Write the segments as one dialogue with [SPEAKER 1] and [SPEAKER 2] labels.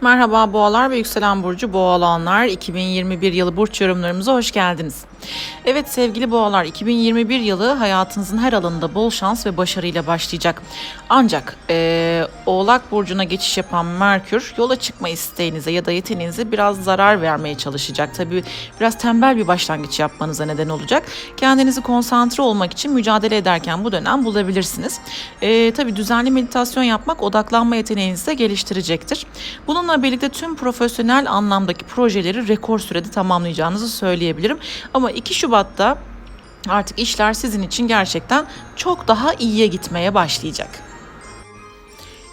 [SPEAKER 1] Merhaba boğalar ve yükselen burcu boğalanlar 2021 yılı burç yorumlarımıza hoş geldiniz. Evet sevgili boğalar 2021 yılı hayatınızın her alanında bol şans ve başarıyla başlayacak. Ancak eee, Oğlak Burcu'na geçiş yapan Merkür yola çıkma isteğinize ya da yeteneğinize biraz zarar vermeye çalışacak. Tabii biraz tembel bir başlangıç yapmanıza neden olacak. Kendinizi konsantre olmak için mücadele ederken bu dönem bulabilirsiniz. Eee tabii düzenli meditasyon yapmak odaklanma yeteneğinizi de geliştirecektir. Bununla birlikte tüm profesyonel anlamdaki projeleri rekor sürede tamamlayacağınızı söyleyebilirim. Ama 2 Şubat'ta artık işler sizin için gerçekten çok daha iyiye gitmeye başlayacak.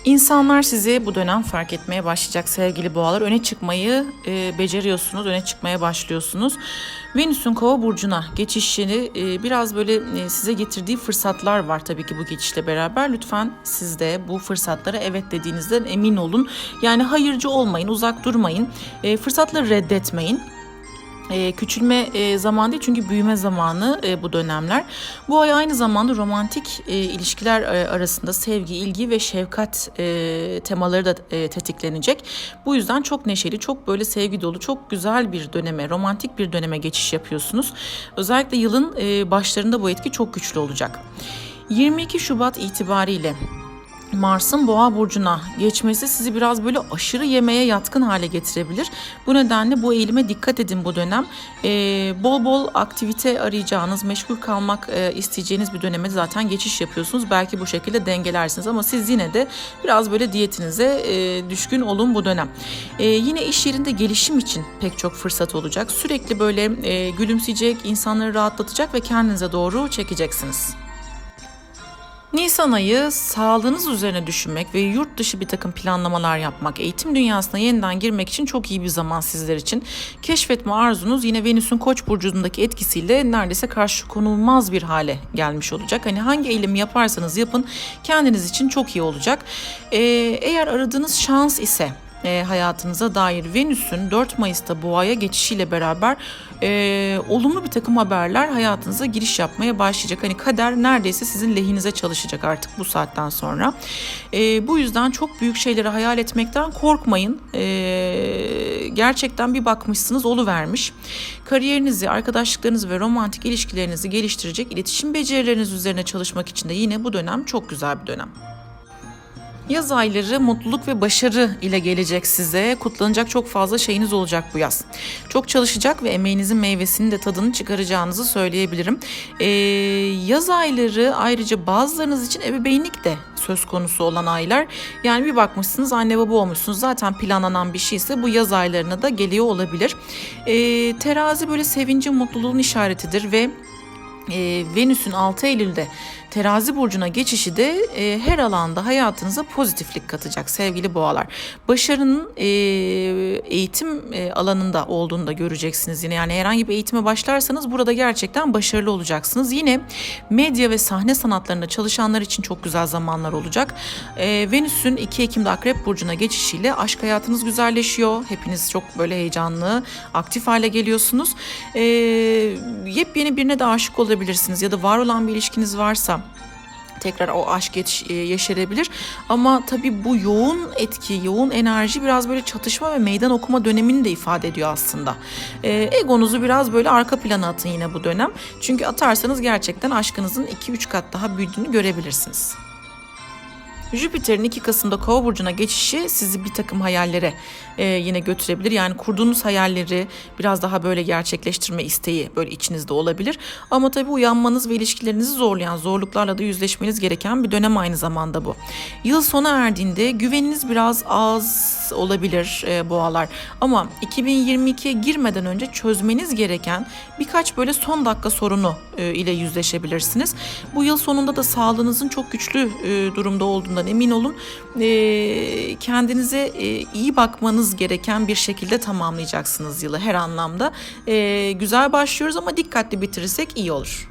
[SPEAKER 1] İnsanlar sizi bu dönem fark etmeye başlayacak sevgili boğalar. Öne çıkmayı e, beceriyorsunuz, öne çıkmaya başlıyorsunuz. Venüs'ün kova burcuna geçişini e, biraz böyle e, size getirdiği fırsatlar var tabii ki bu geçişle beraber. Lütfen siz de bu fırsatlara evet dediğinizden emin olun. Yani hayırcı olmayın, uzak durmayın, e, fırsatları reddetmeyin. E, küçülme e, zamanı değil çünkü büyüme zamanı e, bu dönemler. Bu ay aynı zamanda romantik e, ilişkiler e, arasında sevgi, ilgi ve şefkat temaları da e, tetiklenecek. Bu yüzden çok neşeli, çok böyle sevgi dolu, çok güzel bir döneme, romantik bir döneme geçiş yapıyorsunuz. Özellikle yılın başlarında bu etki çok güçlü olacak. 22 Şubat itibariyle Mars'ın boğa burcuna geçmesi sizi biraz böyle aşırı yemeye yatkın hale getirebilir. Bu nedenle bu eğilime dikkat edin bu dönem. Ee, bol bol aktivite arayacağınız, meşgul kalmak e, isteyeceğiniz bir döneme zaten geçiş yapıyorsunuz. Belki bu şekilde dengelersiniz ama siz yine de biraz böyle diyetinize e, düşkün olun bu dönem. E, yine iş yerinde gelişim için pek çok fırsat olacak. Sürekli böyle e, gülümseyecek, insanları rahatlatacak ve kendinize doğru çekeceksiniz. Nisan ayı sağlığınız üzerine düşünmek ve yurt dışı bir takım planlamalar yapmak, eğitim dünyasına yeniden girmek için çok iyi bir zaman sizler için. Keşfetme arzunuz yine Venüs'ün Koç burcundaki etkisiyle neredeyse karşı konulmaz bir hale gelmiş olacak. Hani hangi eylemi yaparsanız yapın kendiniz için çok iyi olacak. Ee, eğer aradığınız şans ise e, hayatınıza dair Venüs'ün 4 Mayıs'ta boğaya geçişiyle beraber e, olumlu bir takım haberler hayatınıza giriş yapmaya başlayacak. Hani kader neredeyse sizin lehinize çalışacak artık bu saatten sonra. E, bu yüzden çok büyük şeyleri hayal etmekten korkmayın. E, gerçekten bir bakmışsınız vermiş. Kariyerinizi, arkadaşlıklarınızı ve romantik ilişkilerinizi geliştirecek iletişim becerileriniz üzerine çalışmak için de yine bu dönem çok güzel bir dönem. Yaz ayları mutluluk ve başarı ile gelecek size. Kutlanacak çok fazla şeyiniz olacak bu yaz. Çok çalışacak ve emeğinizin meyvesini de tadını çıkaracağınızı söyleyebilirim. Ee, yaz ayları ayrıca bazılarınız için ebeveynlik de söz konusu olan aylar. Yani bir bakmışsınız anne baba olmuşsunuz. Zaten planlanan bir şeyse bu yaz aylarına da geliyor olabilir. Ee, terazi böyle sevincin, mutluluğun işaretidir ve e, Venüs'ün 6 Eylül'de terazi burcuna geçişi de e, her alanda hayatınıza pozitiflik katacak sevgili boğalar. Başarının e, eğitim e, alanında olduğunu da göreceksiniz yine. Yani herhangi bir eğitime başlarsanız burada gerçekten başarılı olacaksınız. Yine medya ve sahne sanatlarında çalışanlar için çok güzel zamanlar olacak. E, Venüs'ün 2 Ekim'de Akrep burcuna geçişiyle aşk hayatınız güzelleşiyor. Hepiniz çok böyle heyecanlı, aktif hale geliyorsunuz. E, yepyeni birine de aşık olabilirsiniz ya da var olan bir ilişkiniz varsa tekrar o aşk yetiş, e, yeşerebilir. Ama tabii bu yoğun etki, yoğun enerji biraz böyle çatışma ve meydan okuma dönemini de ifade ediyor aslında. E, egonuzu biraz böyle arka plana atın yine bu dönem. Çünkü atarsanız gerçekten aşkınızın 2-3 kat daha büyüdüğünü görebilirsiniz. Jüpiter'in 2 Kasım'da Kova burcuna geçişi sizi bir takım hayallere e, yine götürebilir. Yani kurduğunuz hayalleri biraz daha böyle gerçekleştirme isteği böyle içinizde olabilir. Ama tabii uyanmanız ve ilişkilerinizi zorlayan zorluklarla da yüzleşmeniz gereken bir dönem aynı zamanda bu. Yıl sona erdiğinde güveniniz biraz az olabilir e, boğalar. Ama 2022'ye girmeden önce çözmeniz gereken birkaç böyle son dakika sorunu e, ile yüzleşebilirsiniz. Bu yıl sonunda da sağlığınızın çok güçlü e, durumda olduğundan emin olun. E, kendinize e, iyi bakmanız gereken bir şekilde tamamlayacaksınız yılı her anlamda. E, güzel başlıyoruz ama dikkatli bitirirsek iyi olur.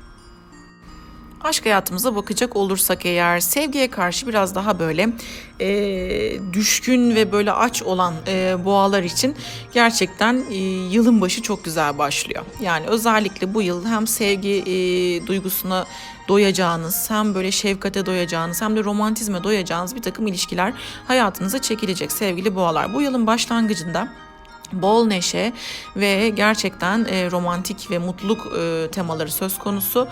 [SPEAKER 1] Aşk hayatımıza bakacak olursak eğer sevgiye karşı biraz daha böyle e, düşkün ve böyle aç olan e, boğalar için gerçekten e, yılın başı çok güzel başlıyor. Yani özellikle bu yıl hem sevgi e, duygusuna doyacağınız, hem böyle şefkate doyacağınız hem de romantizme doyacağınız bir takım ilişkiler hayatınıza çekilecek sevgili boğalar. Bu yılın başlangıcında bol neşe ve gerçekten e, romantik ve mutluluk e, temaları söz konusu.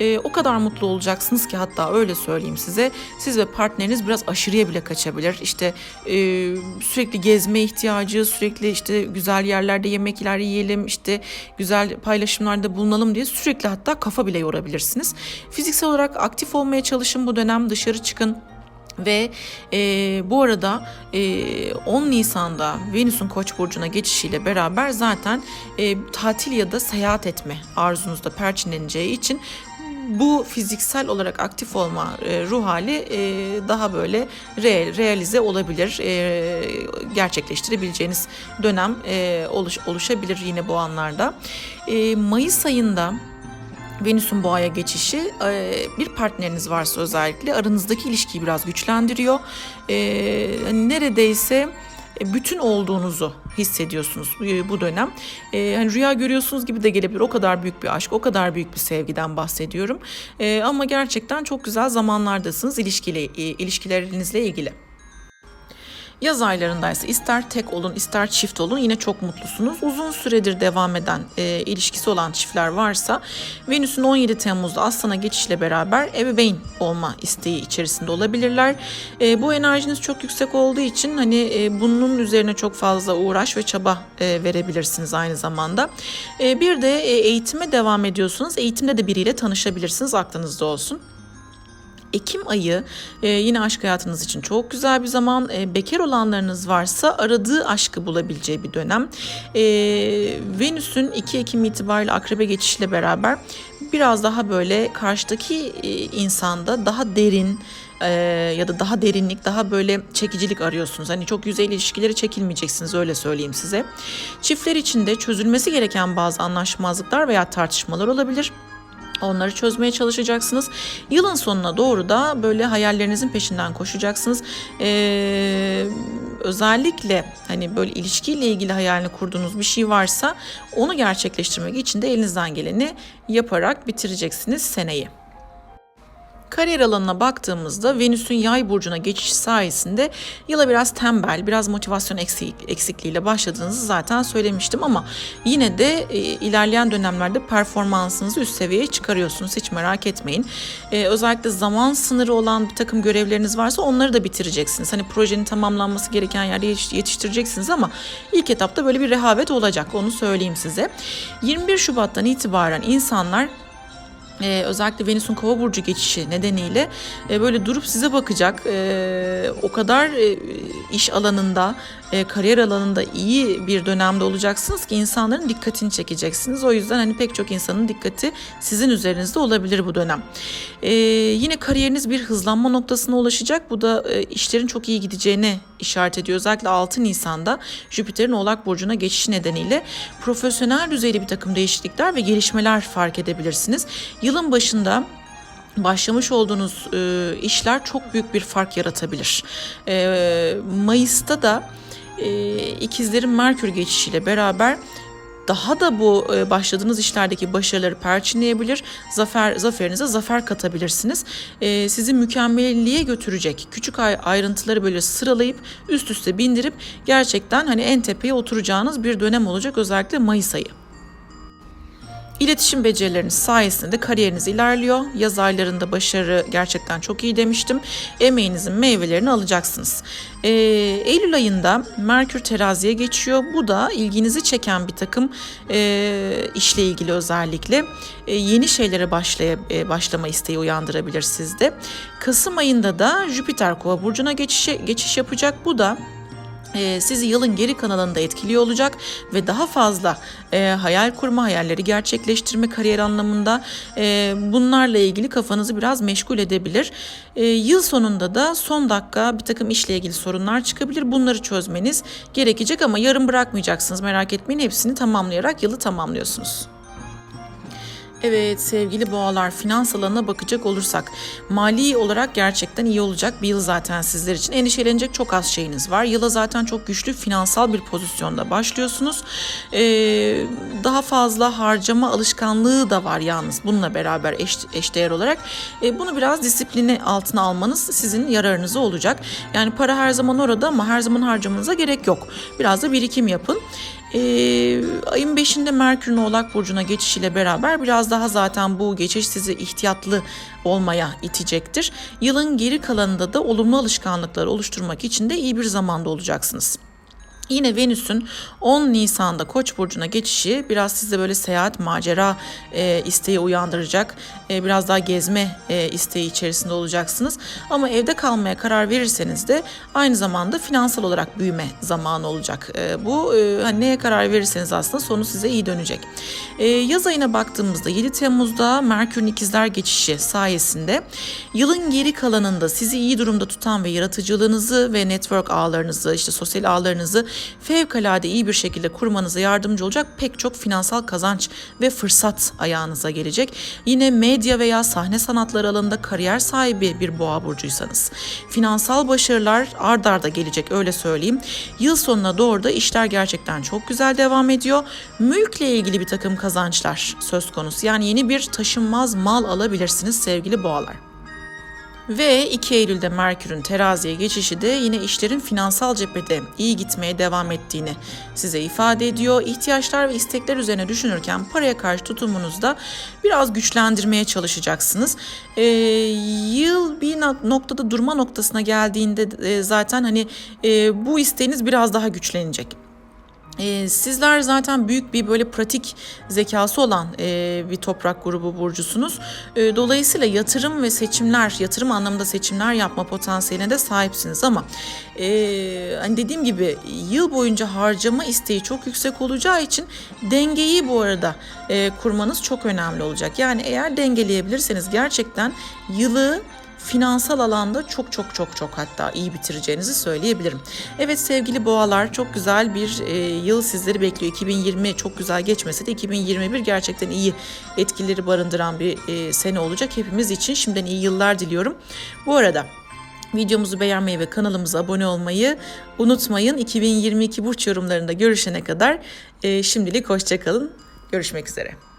[SPEAKER 1] E, o kadar mutlu olacaksınız ki hatta öyle söyleyeyim size. Siz ve partneriniz biraz aşırıya bile kaçabilir. İşte e, sürekli gezme ihtiyacı, sürekli işte güzel yerlerde yemekler yiyelim, işte güzel paylaşımlarda bulunalım diye sürekli hatta kafa bile yorabilirsiniz. Fiziksel olarak aktif olmaya çalışın bu dönem dışarı çıkın. Ve e, bu arada e, 10 Nisan'da Venüs'ün Koç burcuna geçişiyle beraber zaten e, tatil ya da seyahat etme arzunuzda perçinleneceği için bu fiziksel olarak aktif olma e, ruh hali e, daha böyle re, realize olabilir, e, gerçekleştirebileceğiniz dönem e, oluş, oluşabilir yine bu anlarda. E, Mayıs ayında Venüs'ün boğaya geçişi e, bir partneriniz varsa özellikle aranızdaki ilişkiyi biraz güçlendiriyor. E, hani neredeyse bütün olduğunuzu hissediyorsunuz e, bu dönem. hani rüya görüyorsunuz gibi de gelebilir. O kadar büyük bir aşk, o kadar büyük bir sevgiden bahsediyorum. ama gerçekten çok güzel zamanlardasınız ilişkiyle, ilişkilerinizle ilgili. Yaz aylarındaysa ister tek olun ister çift olun yine çok mutlusunuz. Uzun süredir devam eden e, ilişkisi olan çiftler varsa Venüs'ün 17 Temmuz'da Aslan'a geçişle beraber ebeveyn olma isteği içerisinde olabilirler. E, bu enerjiniz çok yüksek olduğu için hani e, bunun üzerine çok fazla uğraş ve çaba e, verebilirsiniz aynı zamanda. E, bir de e, eğitime devam ediyorsunuz. Eğitimde de biriyle tanışabilirsiniz aklınızda olsun. Ekim ayı e, yine aşk hayatınız için çok güzel bir zaman. E, bekar olanlarınız varsa aradığı aşkı bulabileceği bir dönem. E, Venüs'ün 2 Ekim itibariyle akrebe geçişle beraber biraz daha böyle karşıdaki e, insanda daha derin e, ya da daha derinlik, daha böyle çekicilik arıyorsunuz. Hani çok yüzeyli ilişkileri çekilmeyeceksiniz öyle söyleyeyim size. Çiftler içinde çözülmesi gereken bazı anlaşmazlıklar veya tartışmalar olabilir. Onları çözmeye çalışacaksınız. Yılın sonuna doğru da böyle hayallerinizin peşinden koşacaksınız. Ee, özellikle hani böyle ilişkiyle ilgili hayalini kurduğunuz bir şey varsa onu gerçekleştirmek için de elinizden geleni yaparak bitireceksiniz seneyi. Kariyer alanına baktığımızda Venüs'ün yay burcuna geçiş sayesinde yıla biraz tembel, biraz motivasyon eksik, eksikliğiyle başladığınızı zaten söylemiştim ama yine de e, ilerleyen dönemlerde performansınızı üst seviyeye çıkarıyorsunuz. Hiç merak etmeyin. E, özellikle zaman sınırı olan bir takım görevleriniz varsa onları da bitireceksiniz. Hani projenin tamamlanması gereken yerde yetiştireceksiniz ama ilk etapta böyle bir rehavet olacak. Onu söyleyeyim size. 21 Şubat'tan itibaren insanlar ee, özellikle Venüs'ün kova burcu geçişi nedeniyle e, böyle durup size bakacak e, o kadar e, iş alanında e, kariyer alanında iyi bir dönemde olacaksınız ki insanların dikkatini çekeceksiniz. O yüzden hani pek çok insanın dikkati sizin üzerinizde olabilir bu dönem. E, yine kariyeriniz bir hızlanma noktasına ulaşacak. Bu da e, işlerin çok iyi gideceğine işaret ediyor. Özellikle 6 Nisan'da Jüpiter'in Oğlak Burcu'na geçişi nedeniyle profesyonel düzeyde bir takım değişiklikler ve gelişmeler fark edebilirsiniz. Yılın başında başlamış olduğunuz e, işler çok büyük bir fark yaratabilir. E, Mayıs'ta da e, ikizlerin Merkür geçişiyle beraber daha da bu e, başladığınız işlerdeki başarıları perçinleyebilir, zafer zaferinize zafer katabilirsiniz. E, sizi mükemmelliğe götürecek küçük ayrıntıları böyle sıralayıp üst üste bindirip gerçekten hani en tepeye oturacağınız bir dönem olacak özellikle Mayıs ayı. İletişim becerileriniz sayesinde kariyeriniz ilerliyor. Yaz aylarında başarı gerçekten çok iyi demiştim. Emeğinizin meyvelerini alacaksınız. Ee, Eylül ayında Merkür teraziye geçiyor. Bu da ilginizi çeken bir takım e, işle ilgili özellikle e, yeni şeylere başlaya, e, başlama isteği uyandırabilir sizde. Kasım ayında da Jüpiter kova burcuna geçiş, geçiş yapacak. Bu da e, sizi yılın geri kanalında etkiliyor olacak ve daha fazla e, hayal kurma, hayalleri gerçekleştirme kariyer anlamında e, bunlarla ilgili kafanızı biraz meşgul edebilir. E, yıl sonunda da son dakika bir takım işle ilgili sorunlar çıkabilir. Bunları çözmeniz gerekecek ama yarım bırakmayacaksınız merak etmeyin hepsini tamamlayarak yılı tamamlıyorsunuz. Evet sevgili boğalar finans alanına bakacak olursak mali olarak gerçekten iyi olacak bir yıl zaten sizler için. Endişelenecek çok az şeyiniz var. Yıla zaten çok güçlü finansal bir pozisyonda başlıyorsunuz. Ee, daha fazla harcama alışkanlığı da var yalnız bununla beraber eş, eşdeğer olarak. Ee, bunu biraz disiplini altına almanız sizin yararınıza olacak. Yani para her zaman orada ama her zaman harcamanıza gerek yok. Biraz da birikim yapın. Ee, ayın 5'inde Merkür'ün Oğlak Burcu'na geçişiyle beraber biraz daha zaten bu geçiş sizi ihtiyatlı olmaya itecektir. Yılın geri kalanında da olumlu alışkanlıkları oluşturmak için de iyi bir zamanda olacaksınız. Yine Venüs'ün 10 Nisan'da Koç burcuna geçişi biraz sizde böyle seyahat, macera e, isteği uyandıracak. E, biraz daha gezme e, isteği içerisinde olacaksınız. Ama evde kalmaya karar verirseniz de aynı zamanda finansal olarak büyüme zamanı olacak. E, bu hani neye karar verirseniz aslında sonu size iyi dönecek. Yaz ayına baktığımızda 7 Temmuz'da Merkür'ün ikizler geçişi sayesinde yılın geri kalanında sizi iyi durumda tutan ve yaratıcılığınızı ve network ağlarınızı, işte sosyal ağlarınızı fevkalade iyi bir şekilde kurmanıza yardımcı olacak pek çok finansal kazanç ve fırsat ayağınıza gelecek. Yine medya veya sahne sanatları alanında kariyer sahibi bir boğa burcuysanız finansal başarılar ard arda gelecek öyle söyleyeyim. Yıl sonuna doğru da işler gerçekten çok güzel devam ediyor. Mülkle ilgili bir takım kazançlar söz konusu. Yani yeni bir taşınmaz mal alabilirsiniz sevgili boğalar. Ve 2 Eylül'de Merkür'ün teraziye geçişi de yine işlerin finansal cephede iyi gitmeye devam ettiğini size ifade ediyor. İhtiyaçlar ve istekler üzerine düşünürken paraya karşı tutumunuzda biraz güçlendirmeye çalışacaksınız. Ee, yıl bir noktada durma noktasına geldiğinde e, zaten hani e, bu isteğiniz biraz daha güçlenecek. Ee, sizler zaten büyük bir böyle pratik zekası olan e, bir toprak grubu burcusunuz. E, dolayısıyla yatırım ve seçimler, yatırım anlamında seçimler yapma potansiyeline de sahipsiniz ama e, hani dediğim gibi yıl boyunca harcama isteği çok yüksek olacağı için dengeyi bu arada e, kurmanız çok önemli olacak. Yani eğer dengeleyebilirseniz gerçekten yılı finansal alanda çok çok çok çok hatta iyi bitireceğinizi söyleyebilirim. Evet sevgili boğalar çok güzel bir e, yıl sizleri bekliyor. 2020 çok güzel geçmese de 2021 gerçekten iyi etkileri barındıran bir e, sene olacak hepimiz için. Şimdiden iyi yıllar diliyorum. Bu arada Videomuzu beğenmeyi ve kanalımıza abone olmayı unutmayın. 2022 burç yorumlarında görüşene kadar e, şimdilik hoşçakalın. Görüşmek üzere.